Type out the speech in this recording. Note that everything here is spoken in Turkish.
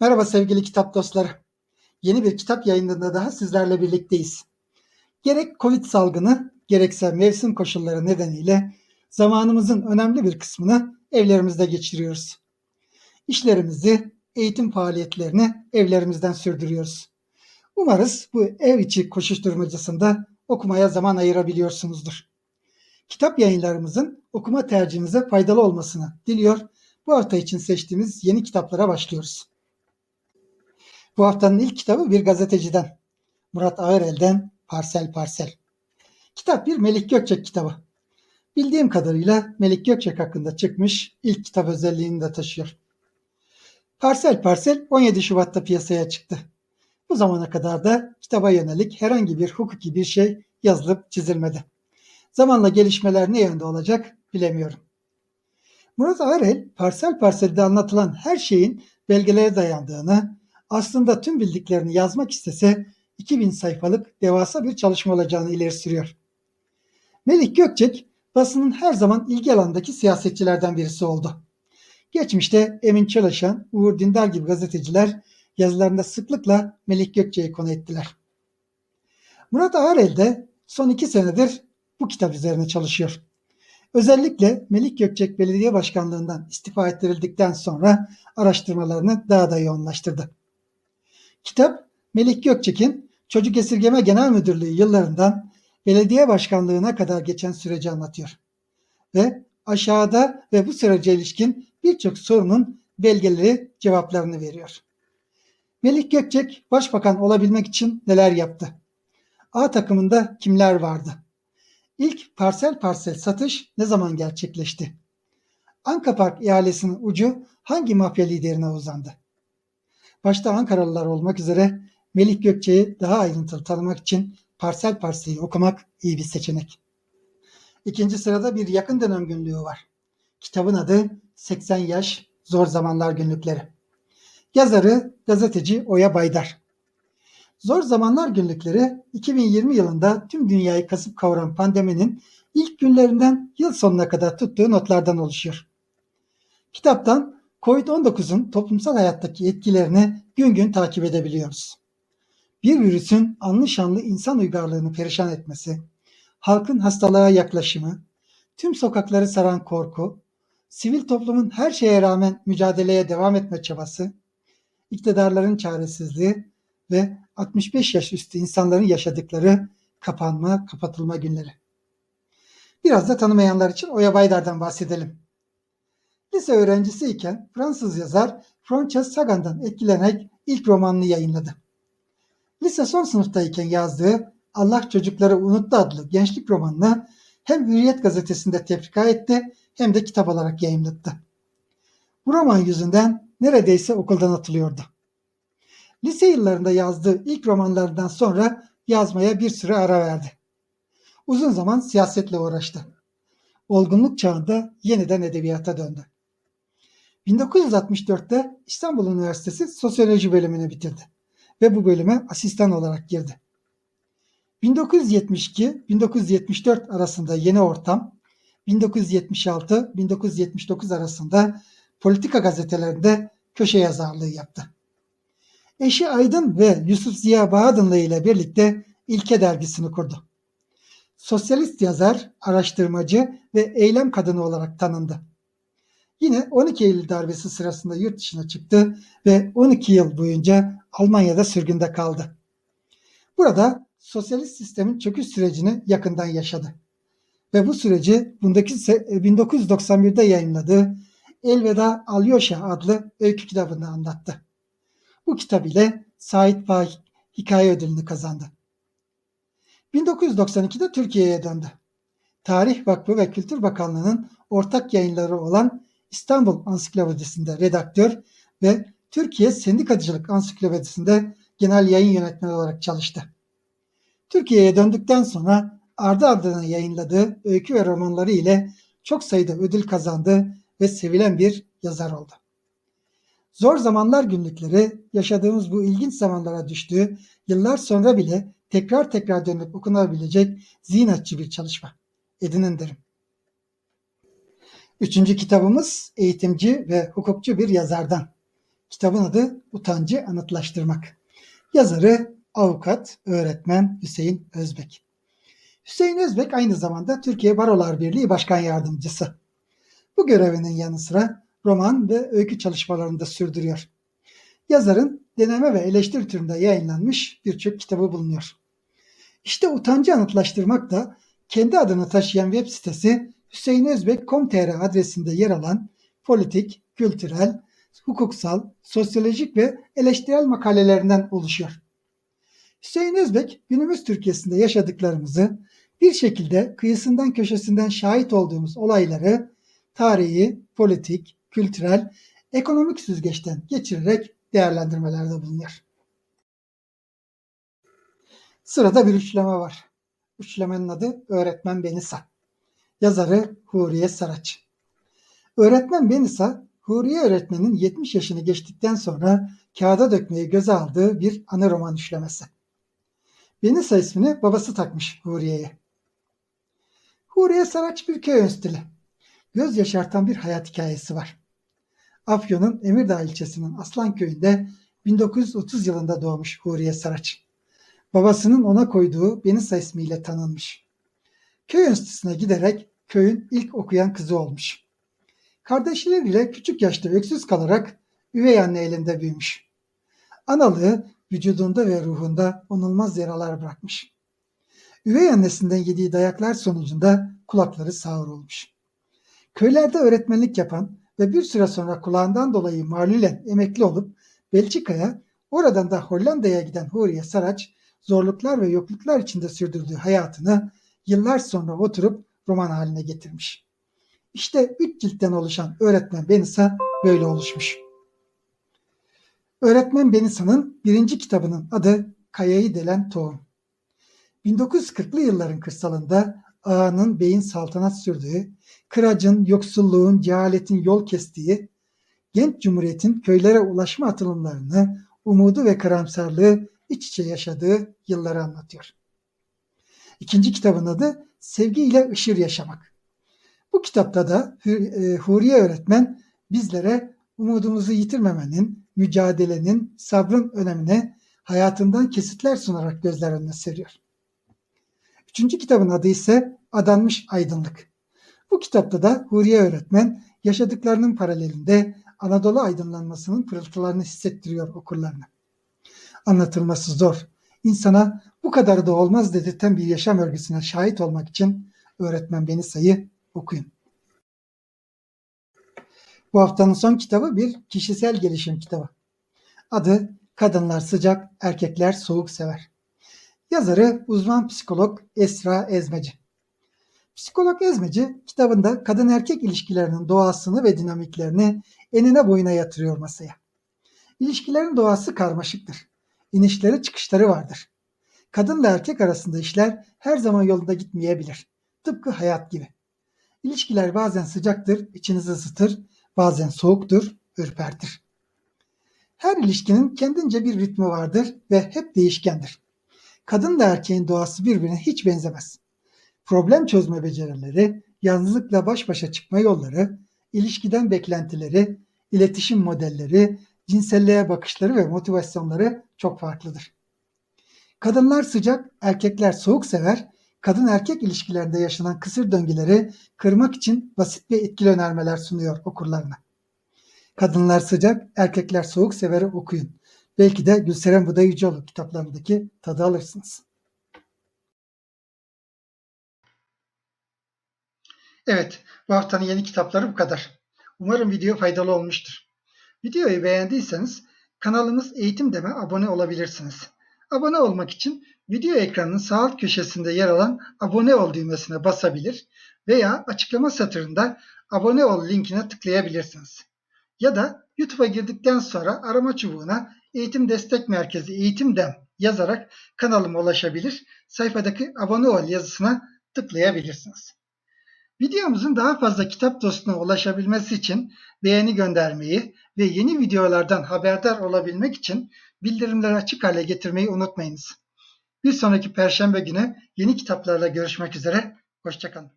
Merhaba sevgili kitap dostları. Yeni bir kitap yayınında daha sizlerle birlikteyiz. Gerek Covid salgını gerekse mevsim koşulları nedeniyle zamanımızın önemli bir kısmını evlerimizde geçiriyoruz. İşlerimizi, eğitim faaliyetlerini evlerimizden sürdürüyoruz. Umarız bu ev içi koşuşturmacasında okumaya zaman ayırabiliyorsunuzdur. Kitap yayınlarımızın okuma tercihinize faydalı olmasını diliyor. Bu hafta için seçtiğimiz yeni kitaplara başlıyoruz. Bu haftanın ilk kitabı bir gazeteciden. Murat Ağırel'den Parsel Parsel. Kitap bir Melik Gökçek kitabı. Bildiğim kadarıyla Melik Gökçek hakkında çıkmış ilk kitap özelliğini de taşıyor. Parsel Parsel 17 Şubat'ta piyasaya çıktı. Bu zamana kadar da kitaba yönelik herhangi bir hukuki bir şey yazılıp çizilmedi. Zamanla gelişmeler ne yönde olacak bilemiyorum. Murat Ağırel, parsel parselde anlatılan her şeyin belgelere dayandığını, aslında tüm bildiklerini yazmak istese 2000 sayfalık devasa bir çalışma olacağını ileri sürüyor. Melik Gökçek basının her zaman ilgi alanındaki siyasetçilerden birisi oldu. Geçmişte Emin Çalışan, Uğur Dindar gibi gazeteciler yazılarında sıklıkla Melik Gökçek'i konu ettiler. Murat Ağarel de son iki senedir bu kitap üzerine çalışıyor. Özellikle Melik Gökçek Belediye Başkanlığından istifa ettirildikten sonra araştırmalarını daha da yoğunlaştırdı. Kitap Melik Gökçek'in Çocuk Esirgeme Genel Müdürlüğü yıllarından belediye başkanlığına kadar geçen süreci anlatıyor. Ve aşağıda ve bu sürece ilişkin birçok sorunun belgeleri cevaplarını veriyor. Melik Gökçek başbakan olabilmek için neler yaptı? A takımında kimler vardı? İlk parsel parsel satış ne zaman gerçekleşti? Anka Park ihalesinin ucu hangi mafya liderine uzandı? Başta Ankaralılar olmak üzere Melik Gökçe'yi daha ayrıntılı tanımak için parsel parseli okumak iyi bir seçenek. İkinci sırada bir yakın dönem günlüğü var. Kitabın adı 80 Yaş Zor Zamanlar Günlükleri. Yazarı gazeteci Oya Baydar. Zor Zamanlar Günlükleri 2020 yılında tüm dünyayı kasıp kavuran pandeminin ilk günlerinden yıl sonuna kadar tuttuğu notlardan oluşuyor. Kitaptan Covid-19'un toplumsal hayattaki etkilerini gün gün takip edebiliyoruz. Bir virüsün anlı şanlı insan uygarlığını perişan etmesi, halkın hastalığa yaklaşımı, tüm sokakları saran korku, sivil toplumun her şeye rağmen mücadeleye devam etme çabası, iktidarların çaresizliği ve 65 yaş üstü insanların yaşadıkları kapanma, kapatılma günleri. Biraz da tanımayanlar için Oya Baydar'dan bahsedelim. Lise öğrencisiyken Fransız yazar Frances Sagan'dan etkilenerek ilk romanını yayınladı. Lise son sınıftayken yazdığı Allah Çocukları Unuttu adlı gençlik romanını hem Hürriyet gazetesinde tefrika etti hem de kitap olarak yayınlattı. Bu roman yüzünden neredeyse okuldan atılıyordu. Lise yıllarında yazdığı ilk romanlarından sonra yazmaya bir süre ara verdi. Uzun zaman siyasetle uğraştı. Olgunluk çağında yeniden edebiyata döndü. 1964'te İstanbul Üniversitesi Sosyoloji bölümünü bitirdi ve bu bölüme asistan olarak girdi. 1972-1974 arasında Yeni Ortam, 1976-1979 arasında politika gazetelerinde köşe yazarlığı yaptı. Eşi Aydın ve Yusuf Ziya Bağdınlı ile birlikte İlke dergisini kurdu. Sosyalist yazar, araştırmacı ve eylem kadını olarak tanındı. Yine 12 Eylül darbesi sırasında yurt dışına çıktı ve 12 yıl boyunca Almanya'da sürgünde kaldı. Burada sosyalist sistemin çöküş sürecini yakından yaşadı. Ve bu süreci 1991'de yayınladığı Elveda Alyosha adlı öykü kitabında anlattı. Bu kitap ile Sait Faik Hikaye Ödülünü kazandı. 1992'de Türkiye'ye döndü. Tarih Vakfı ve Kültür Bakanlığı'nın ortak yayınları olan İstanbul Ansiklopedisi'nde redaktör ve Türkiye Sendikacılık Ansiklopedisi'nde genel yayın yönetmeni olarak çalıştı. Türkiye'ye döndükten sonra ardı ardına yayınladığı öykü ve romanları ile çok sayıda ödül kazandı ve sevilen bir yazar oldu. Zor Zamanlar günlükleri yaşadığımız bu ilginç zamanlara düştüğü yıllar sonra bile tekrar tekrar dönüp okunabilecek zihin açıcı bir çalışma. Edinin derim. Üçüncü kitabımız eğitimci ve hukukçu bir yazardan. Kitabın adı Utancı Anıtlaştırmak. Yazarı avukat, öğretmen Hüseyin Özbek. Hüseyin Özbek aynı zamanda Türkiye Barolar Birliği Başkan Yardımcısı. Bu görevinin yanı sıra roman ve öykü çalışmalarını da sürdürüyor. Yazarın deneme ve eleştiri türünde yayınlanmış birçok kitabı bulunuyor. İşte utancı anıtlaştırmak da kendi adını taşıyan web sitesi hüseyinözbek.com.tr adresinde yer alan politik, kültürel, hukuksal, sosyolojik ve eleştirel makalelerinden oluşuyor. Hüseyin Özbek günümüz Türkiye'sinde yaşadıklarımızı bir şekilde kıyısından köşesinden şahit olduğumuz olayları tarihi, politik, kültürel, ekonomik süzgeçten geçirerek değerlendirmelerde bulunuyor. Sırada bir üçleme var. Üçlemenin adı Öğretmen Benisa. Yazarı Huriye Saraç. Öğretmen Benisa, Huriye öğretmenin 70 yaşını geçtikten sonra kağıda dökmeyi göze aldığı bir anı roman üçlemesi. Benisa ismini babası takmış Huriye'ye. Huriye Saraç bir köy enstitülü. Göz yaşartan bir hayat hikayesi var. Afyon'un Emirdağ ilçesinin Aslan köyünde 1930 yılında doğmuş Huriye Saraç. Babasının ona koyduğu Benisa ismiyle tanınmış. Köy enstitüsüne giderek köyün ilk okuyan kızı olmuş. Kardeşleriyle küçük yaşta öksüz kalarak üvey anne elinde büyümüş. Analığı vücudunda ve ruhunda onulmaz yaralar bırakmış. Üvey annesinden yediği dayaklar sonucunda kulakları sağır olmuş. Köylerde öğretmenlik yapan ve bir süre sonra kulağından dolayı malulen emekli olup Belçika'ya, oradan da Hollanda'ya giden Huriye Saraç, zorluklar ve yokluklar içinde sürdürdüğü hayatını yıllar sonra oturup roman haline getirmiş. İşte üç ciltten oluşan Öğretmen Benisa böyle oluşmuş. Öğretmen Benisa'nın birinci kitabının adı Kayayı Delen Tohum. 1940'lı yılların kırsalında ağanın beyin saltanat sürdüğü, kıracın, yoksulluğun, cehaletin yol kestiği, genç cumhuriyetin köylere ulaşma atılımlarını, umudu ve karamsarlığı iç içe yaşadığı yılları anlatıyor. İkinci kitabın adı Sevgi ile Işır Yaşamak. Bu kitapta da e, Huriye öğretmen bizlere umudumuzu yitirmemenin, mücadelenin, sabrın önemine hayatından kesitler sunarak gözler önüne seriyor. Üçüncü kitabın adı ise Adanmış Aydınlık. Bu kitapta da Huriye öğretmen yaşadıklarının paralelinde Anadolu aydınlanmasının pırıltılarını hissettiriyor okurlarına. Anlatılması zor. İnsana bu kadar da olmaz dedirten bir yaşam örgüsüne şahit olmak için öğretmen beni sayı okuyun. Bu haftanın son kitabı bir kişisel gelişim kitabı. Adı Kadınlar Sıcak, Erkekler Soğuk Sever. Yazarı uzman psikolog Esra Ezmeci. Psikolog Ezmeci kitabında kadın erkek ilişkilerinin doğasını ve dinamiklerini enine boyuna yatırıyor masaya. İlişkilerin doğası karmaşıktır. İnişleri çıkışları vardır. Kadınla erkek arasında işler her zaman yolunda gitmeyebilir. Tıpkı hayat gibi. İlişkiler bazen sıcaktır, içinizi ısıtır, bazen soğuktur, ürpertir. Her ilişkinin kendince bir ritmi vardır ve hep değişkendir. Kadın da erkeğin doğası birbirine hiç benzemez. Problem çözme becerileri, yalnızlıkla baş başa çıkma yolları, ilişkiden beklentileri, iletişim modelleri, cinselliğe bakışları ve motivasyonları çok farklıdır. Kadınlar sıcak, erkekler soğuk sever, kadın erkek ilişkilerinde yaşanan kısır döngüleri kırmak için basit ve etkili önermeler sunuyor okurlarına. Kadınlar sıcak, erkekler soğuk severi okuyun. Belki de Gülseren Buda Yüceoğlu kitaplarındaki tadı alırsınız. Evet, bu haftanın yeni kitapları bu kadar. Umarım video faydalı olmuştur. Videoyu beğendiyseniz kanalımız Eğitim Deme abone olabilirsiniz. Abone olmak için video ekranının sağ alt köşesinde yer alan abone ol düğmesine basabilir veya açıklama satırında abone ol linkine tıklayabilirsiniz. Ya da YouTube'a girdikten sonra arama çubuğuna Eğitim Destek Merkezi Eğitimden yazarak kanalıma ulaşabilir, sayfadaki abone ol yazısına tıklayabilirsiniz. Videomuzun daha fazla kitap dostuna ulaşabilmesi için beğeni göndermeyi ve yeni videolardan haberdar olabilmek için bildirimleri açık hale getirmeyi unutmayınız. Bir sonraki perşembe günü yeni kitaplarla görüşmek üzere. Hoşçakalın.